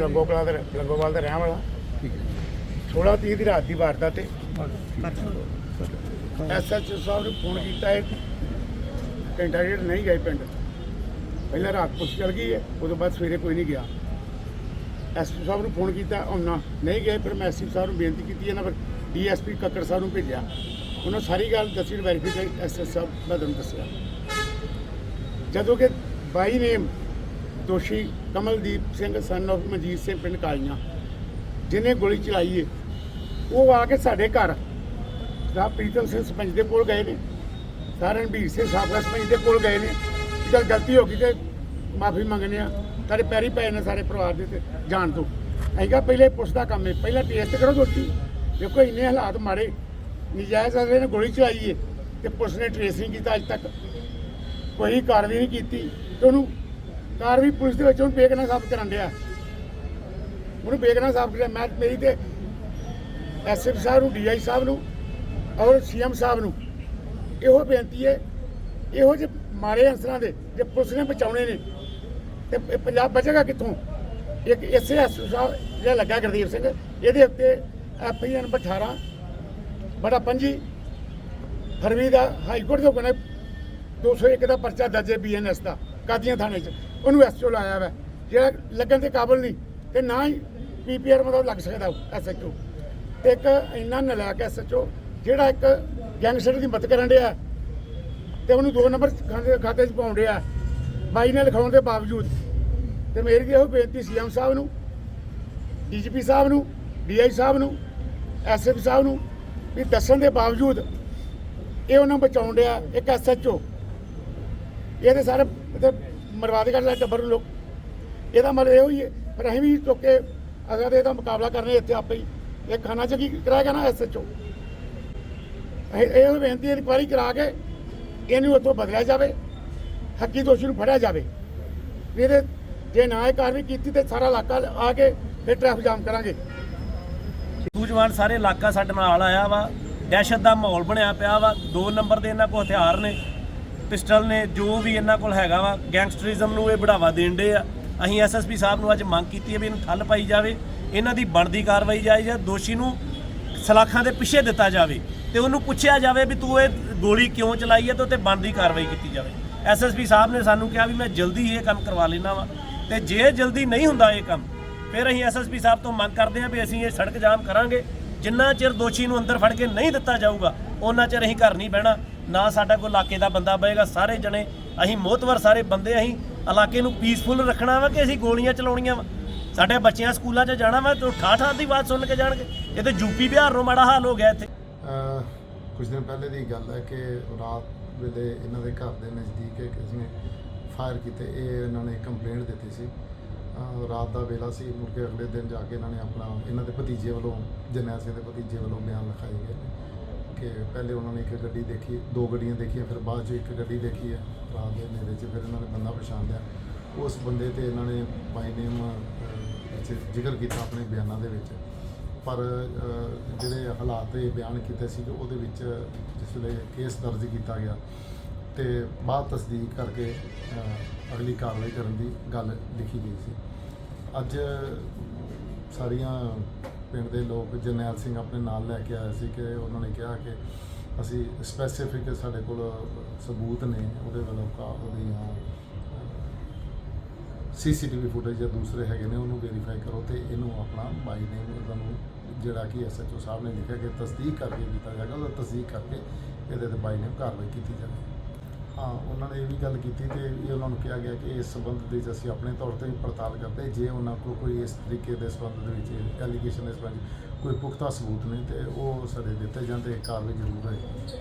ਲੰਗੋਕਲਾ ਦਾ ਲੰਗੋਵਾਲ ਦਾ ਰਹਿਣ ਵਾਲਾ। ਠੀਕ ਹੈ। 16 ਤੀਹ ਦੀ ਰਾਤ ਦੀ ਵਾਰਦਾਤ ਤੇ ਜੀ। ਐਸਐਚਓ ਸਾਹਿਬ ਨੂੰ ਫੋਨ ਕੀਤਾ ਹੈ ਘੰਟਾ ਡੇਢ ਨਹੀਂ ਗਏ ਪਿੰਡ। ਪਹਿਲਾਂ ਰਾਤ ਪੁਲਿਸ ਚਲ ਗਈ ਹੈ ਉਦੋਂ ਬਾਅਦ ਸਵੇਰੇ ਕੋਈ ਨਹੀਂ ਗਿਆ। ਐਸਪੀ ਸਾਹਿਬ ਨੂੰ ਫੋਨ ਕੀਤਾ ਉਹਨਾਂ ਨਹੀਂ ਗਏ ਫਿਰ ਮੈਂ ਐਸਪੀ ਸਾਹਿਬ ਨੂੰ ਬੇਨਤੀ ਕੀਤੀ ਇਹਨਾਂ ਪਰ ਡੀਐਸਪੀ ਕੱਕੜ ਸਾਹਿਬ ਨੂੰ ਭੇਜਿਆ। ਉਹਨਾਂ ਸਾਰੀ ਗੱਲ ਦੱਸੀ ਵੈਰੀਫਾਈ ਐਸਐਸ ਸਾਹਿਬ ਮੈਂ ਤੁਹਾਨੂੰ ਦੱਸਿਆ। ਜਦੋਂ ਕਿ ਬਾਈ ਨੇਮ ਦੋਸ਼ੀ ਕਮਲਦੀਪ ਸਿੰਘ ਸਨ of ਮਨਜੀਤ ਸਿੰਘ ਪਿੰਡ ਕਾਲੀਆਂ, ਜਿਹਨੇ ਗੋਲੀ ਚਲਾਈ ਹੈ ਉਹ ਆ ਕੇ ਸਾਡੇ ਘਰ ਦਾ ਪ੍ਰੀਤਮ ਸਿੰਘ ਸਰਪੰਚ ਦੇ ਕੋਲ ਗਏ ਨੇ ਸਾਰਨ ਵੀਰ ਸਿੰਘ ਸਾਬਕਾ ਸਰਪੰਚ ਦੇ ਕੋਲ ਗਏ ਨੇ ਜਦ ਗਲਤੀ ਹੋ ਗਈ ਤੇ ਮਾਫੀ ਮੰਗਨੇ ਆ ਸਾਡੇ ਪੈਰੀ ਪਏ ਨੇ ਸਾਰੇ ਪਰਿਵਾਰ ਦੇ ਤੇ ਜਾਣ ਤੋਂ। ਅਸੀਂ ਪਹਿਲੇ ਪੁਲਿਸ ਦਾ ਕੰਮ ਹੈ ਪਹਿਲਾਂ ਟੈਸਟ ਕਰੋ ਦੋਸ਼ੀ। ਦੇਖੋ ਇੰਨੇ ਹਾਲਾਤ ਮਾਰੇ, ਨਜਾਇਜ਼ ਅਗਲੇ ਨੇ ਗੋਲੀ ਚਲਾਈ ਹੈ ਤੇ ਪੁਲਿਸ ਨੇ ਟ੍ਰੇਸ ਨਹੀਂ ਕੀਤਾ ਅੱਜ ਤੱਕ। ਕੋਈ ਕਾਰਵਾਈ ਨਹੀਂ ਕੀਤੀ ਤੇ ਉਹਨੂੰ ਕਾਰ ਵੀ ਪੁਲਿਸ ਦੇ ਵਿੱਚ ਉਹਨੂੰ ਬੇਗਨਾ ਸਾਬਤ ਕਰਨ ਡਿਆ। ਉਹਨੂੰ ਬੇਗਨਾ ਸਾਬਤ ਕਰਿਆ। ਮੈਂ, ਮੇਰੀ ਤੇ ਐਸਐਫ ਸਾਹਿਬ ਨੂੰ ਡੀਆਈ ਸਾਹਿਬ ਨੂੰ ਔਰ ਸੀਐਮ ਸਾਹਿਬ ਨੂੰ ਇਹੋ ਬੇਨਤੀ ਹੈ, ਇਹੋ ਜਿਹੇ ਮਾਰੇ ਅਨਸਰਾਂ ਦੇ, ਜੇ ਪੁਲਿਸ ਨੇ ਬਚਾਉਣੇ ਨੇ, ਤੇ ਇਹ ਪੰਜਾਬ ਬਚੇਗਾ ਕਿੱਥੋਂ? ਇੱਕ ਇਸੇ ਐਸਐਫ ਸਾਹਿਬ ਜਿਹੜਾ ਲੱਗਾ ਗੁਰਦੀਪ ਸਿੰਘ, ਇਹਦੇ ਉੱਤੇ ਐਫਆਈਆਰ ਨੰਬਰ 18 ਬੜਾ 25 ਫਰਵਰੀ ਦਾ ਹਾਈ ਕੋਰਟ ਦੇ ਕੋਨੇ 201 ਦਾ ਪਰਚਾ ਦਰਜ ਹੈ ਬੀਐਨਐਸ ਦਾ, ਕਾਦੀਆਂ ਥਾਣੇ 'ਚ। ਉਹਨੂੰ ਐਸਓ ਲਾਇਆ ਵਾ। ਜਿਹੜਾ ਲੱਗਣ ਦੇ ਕਾਬਲ ਨਹੀਂ, ਤੇ ਨਾ ਹੀ ਪੀਪੀਆਰ ਮਤਲਬ ਲੱਗ ਸਕਦਾ ਐਸਐਚਓ ਤੇ ਇੱਕ ਇੰਨਾ ਨਲਾਇਕ ਐਸਐਚਓ ਜਿਹੜਾ ਇੱਕ ਗੈਂਗਸਟਰ ਦੀ ਮਦਦ ਕਰਨ ਡਿਆ। ਤੇ ਉਹਨੂੰ ਦੋ ਨੰਬਰ ਖਾਤੇ 'ਚ ਪਾਉਣ ਡਿਆ। ਬਾਈ ਨੇ ਲਿਖਾਉਣ ਦੇ ਬਾਵਜੂਦ। ਤੇ ਮੇਰੀ ਵੀ ਇਹੋ ਬੇਨਤੀ ਸੀਐਮ ਸਾਹਿਬ ਨੂੰ ਡੀਜੀਪੀ ਸਾਹਿਬ ਨੂੰ ਡੀਆਈ ਸਾਹਿਬ ਨੂੰ ਐਸਐਫ ਸਾਹਿਬ ਨੂੰ, ਵੀ ਦੱਸਣ ਦੇ ਬਾਵਜੂਦ ਇਹ ਉਹਨਾਂ ਬਚਾਉਣ ਡਿਆ ਇੱਕ ਐਸਐਚਓ ਇਹ ਤੇ ਸਾਰੇ ਮਰਵਾ ਦੇ ਕਰਦੇ ਟੱਬਰ ਨੂੰ ਲੋਕ। ਇਹਦਾ ਮਤਲਬ ਇਹੋ ਹੀ ਹੈ। ਪਰ ਅਸੀਂ ਵੀ ਚੁੱਕੇ ਅਗਰ ਇਹਦਾ ਮੁਕਾਬਲਾ ਕਰਨੇ ਇੱਥੇ ਆਪੇ ਹੀ। ਇਹ ਖਾਣਾ ਚ ਕੀ ਕਰਾਏਗਾ ਨਾ ਐਸਐਚਓ ਇਹ ਇਹ ਬੇਨਤੀ ਹੈ ਇਨਕੁਆਇਰੀ ਕਰਾ ਕੇ ਇਹਨੂੰ ਉੱਥੋਂ ਬਦਲਿਆ ਜਾਵੇ। ਹੱਕੀ ਦੋਸ਼ੀ ਨੂੰ ਫੜਿਆ ਜਾਵੇ। ਇਹਦੇ ਜੇ ਨਾ ਇਹ ਕਾਰਵਾਈ ਕੀਤੀ ਤੇ ਸਾਰਾ ਇਲਾਕਾ ਆ ਕੇ ਫਿਰ ਟ੍ਰੈਫਿਕ ਜਾਮ ਕਰਾਂਗੇ। ਸੂਝਵਾਨ ਸਾਰੇ ਇਲਾਕਾ ਸਾਡੇ ਨਾਲ ਆਇਆ ਵਾ। ਦਹਿਸ਼ਤ ਦਾ ਮਾਹੌਲ ਬਣਿਆ ਪਿਆ ਵਾ। ਦੋ ਨੰਬਰ ਦੇ ਇਹਨਾਂ ਕੋਲ ਹਥਿਆਰ ਨੇ। ਪਿਸਟਲ ਨੇ ਜੋ ਵੀ ਇਹਨਾਂ ਕੋਲ ਹੈਗਾ ਵਾ ਗੈਂਗਸਟਰਿਜ਼ਮ ਨੂੰ ਇਹ ਬੜਾਵਾ ਦੇਣ ਦੇ ਆ। ਅਸੀਂ ਐਸਐਸਪੀ ਸਾਹਿਬ ਨੂੰ ਅੱਜ ਮੰਗ ਕੀਤੀ ਹੈ ਵੀ ਇਹਨੂੰ ਠੱਲ ਪਾਈ ਜਾਵੇ, ਇਹਨਾਂ ਦੀ ਬਣਦੀ ਕਾਰਵਾਈ ਜਾਏ ਜਾਂ ਦੋਸ਼ੀ ਨੂੰ ਸਲਾਖਾਂ ਦੇ ਪਿੱਛੇ ਦਿੱਤਾ ਜਾਵੇ ਤੇ ਉਹਨੂੰ ਪੁੱਛਿਆ ਜਾਵੇ ਵੀ ਤੂੰ ਇਹ ਗੋਲੀ ਕਿਉਂ ਚਲਾਈ ਹੈ ਤੇ ਉੱਤੇ ਬਣਦੀ ਕਾਰਵਾਈ ਕੀਤੀ ਜਾਵੇ। ਐਸਐਸਪੀ ਸਾਹਿਬ ਨੇ ਸਾਨੂੰ ਕਿਹਾ ਵੀ ਮੈਂ ਜਲਦੀ ਹੀ ਇਹ ਕੰਮ ਕਰਵਾ ਲੈਣਾ ਵਾ ਤੇ ਜੇ ਜਲਦੀ ਨਹੀਂ ਹੁੰਦਾ ਇਹ ਕੰਮ, ਫਿਰ ਅਸੀਂ ਐਸਐਸਪੀ ਸਾਹਿਬ ਤੋਂ ਮੰਗ ਕਰਦੇ ਹਾਂ ਵੀ ਅਸੀਂ ਇਹ ਸੜਕ ਜਾਮ ਕਰਾਂਗੇ। ਜਿੰਨਾ ਚਿਰ ਦੋਸ਼ੀ ਨੂੰ ਅੰਦਰ ਫੜ ਕੇ ਨਹੀਂ ਦਿੱਤਾ ਜਾਊਗਾ ਉਹਨਾਂ ਚਿਰ ਅਸੀਂ ਘਰ ਨਹੀਂ ਬਹਿਣਾ। ਨਾ ਸਾਡਾ ਕੋਈ ਇਲਾਕੇ ਦਾ ਬੰਦਾ ਬਹੇਗਾ ਸਾਰੇ ਜਣੇ, ਅਸੀਂ ਮੋਹਤਵਰ ਸਾਰੇ ਬੰਦੇ, ਅਸੀਂ ਇਲਾਕੇ ਨੂੰ ਪੀਸਫੁਲ ਰੱਖਣਾ ਵਾ ਕਿ ਅਸੀਂ ਗੋਲੀਆਂ ਚਲਾਉਣੀਆਂ ਵਾ? ਸਾਡੇ ਬੱਚਿਆਂ ਸਕੂਲਾਂ 'ਚ ਜਾਣਾ ਵਾ, ਤੇ ਠਾਠਾਂ ਦੀ ਬਾਤ ਸੁਣ ਕੇ ਜਾਣਗੇ। ਇਹ ਤੇ ਯੂਪੀ ਬਿਹਾਰ ਨੂੰ ਮਾੜਾ ਹਾਲ ਹੋ ਗਿਆ ਇੱਥੇ। ਕੁਝ ਦਿਨ ਪਹਿਲੇ ਦੀ ਗੱਲ ਹੈ ਕਿ ਰਾਤ ਵੇਲੇ ਇਹਨਾਂ ਦੇ ਘਰ ਦੇ ਨਜ਼ਦੀਕ ਕਿਸੇ ਨੇ ਫਾਇਰ ਕੀਤੇ, ਇਹ ਇਹਨਾਂ ਨੇ ਕੰਪਲੇਂਟ ਦਿੱਤੀ ਸੀ। ਰਾਤ ਦਾ ਵੇਲਾ ਸੀ, ਮੁੜ ਕੇ ਅਗਲੇ ਦਿਨ ਜਾ ਕੇ ਇਹਨਾਂ ਨੇ ਆਪਣਾ, ਇਹਨਾਂ ਦੇ ਭਤੀਜੇ ਵੱਲੋਂ, ਜਰਨੈਲ ਸਿੰਘ ਦੇ ਭਤੀਜੇ ਵੱਲੋਂ ਬਿਆਨ ਲਿਖਾਏ ਗਏ ਕਿ ਪਹਿਲੇ ਉਹਨਾਂ ਨੇ ਇੱਕ ਗੱਡੀ ਦੇਖੀ, ਦੋ ਗੱਡੀਆਂ ਦੇਖੀਆਂ, ਫਿਰ ਬਾਅਦ 'ਚ ਇੱਕ ਗੱਡੀ ਦੇਖੀ ਹੈ, ਰਾਤ ਦੇ ਹਨੇਰੇ 'ਚ ਫਿਰ ਇਹਨਾਂ ਨੇ ਬੰਦਾ ਪਛਾਣ ਲਿਆ ਉਸ ਬੰਦੇ ਤੇ ਇਹਨਾਂ ਨੇ ਬਾਈ ਨੇਮ ਵਿੱਚ ਜ਼ਿਕਰ ਕੀਤਾ ਆਪਣੇ ਬਿਆਨਾਂ ਦੇ ਵਿੱਚ। ਪਰ ਜਿਹੜੇ ਹਾਲਾਤ ਇਹ ਬਿਆਨ ਕੀਤੇ ਸੀ ਉਹਦੇ ਵਿੱਚ ਜਿਸ ਵੇਲੇ ਕੇਸ ਦਰਜ ਕੀਤਾ ਗਿਆ ਤੇ ਬਾਅਦ ਤਸਦੀਕ ਕਰਕੇ ਅਗਲੀ ਕਾਰਵਾਈ ਕਰਨ ਦੀ ਗੱਲ ਲਿਖੀ ਗਈ ਸੀ। ਅੱਜ ਸਾਰੀਆਂ ਪਿੰਡ ਦੇ ਲੋਕ ਜਰਨੈਲ ਸਿੰਘ ਆਪਣੇ ਨਾਲ ਲੈ ਕੇ ਆਏ ਸੀ ਕਿ ਉਹਨਾਂ ਨੇ ਕਿਹਾ ਕਿ ਅਸੀਂ ਸਪੈਸੀਫਿਕ ਸਾਡੇ ਕੋਲ ਸਬੂਤ ਨੇ, ਉਹਦੇ ਵੱਲੋਂ ਕਾ ਉਹਦੀਆਂ ਸੀਸੀਟੀਵੀ ਫੁਟੇਜ ਜਾਂ ਦੂਸਰੇ ਹੈਗੇ ਨੇ, ਉਹਨੂੰ ਵੈਰੀਫਾਈ ਕਰੋ ਤੇ ਇਹਨੂੰ ਆਪਣਾ ਬਾਈ ਨੇ ਤੁਹਾਨੂੰ ਜਿਹੜਾ ਕਿ ਐਸਐਚਓ ਸਾਹਿਬ ਨੇ ਲਿਖਿਆ ਕਿ ਤਸਦੀਕ ਕਰਕੇ ਕੀਤਾ ਜਾਏਗਾ ਉਹ ਤਸਦੀਕ ਕਰਕੇ ਇਹਦੇ ਤੇ ਬਾਈ ਨੇਮ ਕਾਰਵਾਈ ਕੀਤੀ ਜਾਵੇ ਹਾਂ, ਉਹਨਾਂ ਨੇ ਇਹ ਵੀ ਗੱਲ ਕੀਤੀ ਤੇ ਇਹ ਉਹਨਾਂ ਨੂੰ ਕਿਹਾ ਗਿਆ ਕਿ ਇਸ ਸੰਬੰਧ ਦੇ ਵਿੱਚ ਅਸੀਂ ਆਪਣੇ ਤੌਰ ਤੇ ਵੀ ਪੜਤਾਲ ਕਰਦੇ, ਜੇ ਉਹਨਾਂ ਕੋਲ ਕੋਈ ਇਸ ਤਰੀਕੇ ਦੇ ਸੰਬੰਧ ਦੇ ਵਿੱਚ ਐਲੀਗੇਸ਼ਨ ਦੇ ਸੰਬੰਧ ਕੋਈ ਪੁਖਤਾ ਸਬੂਤ ਨਹੀਂ ਤੇ ਉਹ ਸਾਡੇ ਦਿੱਤੇ ਜਾਂਦੇ ਕਾਰਵਾਈ ਜ਼ਰੂਰ ਹੋਏਗੀ।